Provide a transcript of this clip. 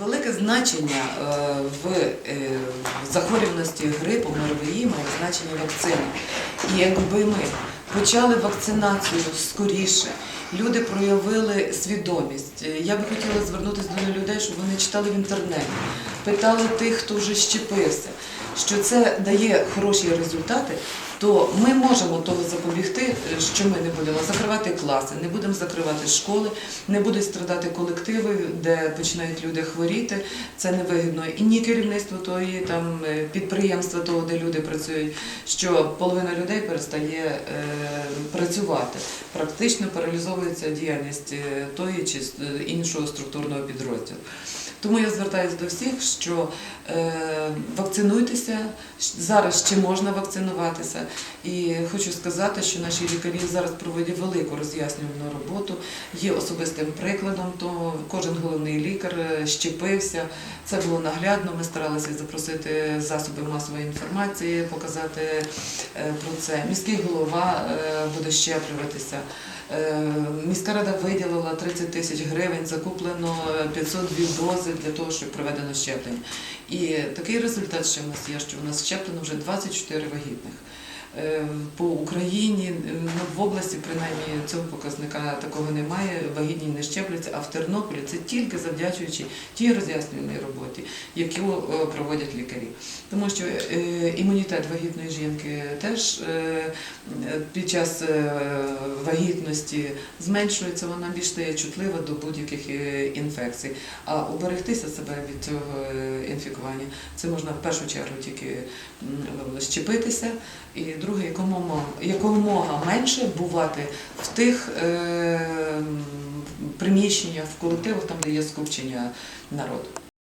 Велике значення е, в е, захворюваності грипом РВІ має значення вакцини. І якби ми почали вакцинацію скоріше, люди проявили свідомість. Е, Я би хотіла звернутися до людей, щоб вони читали в інтернеті, питали тих, хто вже щепився, що це дає хороші результати, то ми можемо того запобігти, е, що ми не будемо закривати класи, не будемо закривати школи, не будуть страдати колективи, де починають люди хворіти. Це невигідно і ні керівництво тої там е, підприємства, того, де люди працюють, що половина людей перестає е, працювати. Практично паралізовується діяльність тої чи іншого структурного підрозділу. Тому я звертаюся до всіх, що е, вакцинуйтеся зараз ще можна вакцинуватися. І хочу сказати, що наші лікарі зараз проводять велику роз'яснювальну роботу. Є особистим прикладом, то кожен головний лікар е, щепився. Це було наглядно. Ми старалися запросити засоби масової інформації, показати е, про це. Міський голова е, буде щеплюватися. Міська рада виділила 30 тисяч гривень, закуплено 502 дози для того, щоб проведено щеплення. І такий результат ще в нас є, що в нас щеплено вже 24 вагітних. Е, По Україні, е, ну, в області, принаймні, цього показника такого немає, вагітні не щепляться, а в Тернополі це тільки завдячуючи тій роз'яснювальній роботі, яку е, проводять лікарі. Тому що імунітет вагітної жінки теж під час вагітності зменшується, вона більш стає чутлива до будь-яких інфекцій. А уберегтися себе від цього інфікування це можна в першу чергу тільки м, щепитися, і друге, якомога, якомога менше бувати в тих е, приміщеннях, в колективах, там, де є скупчення народу.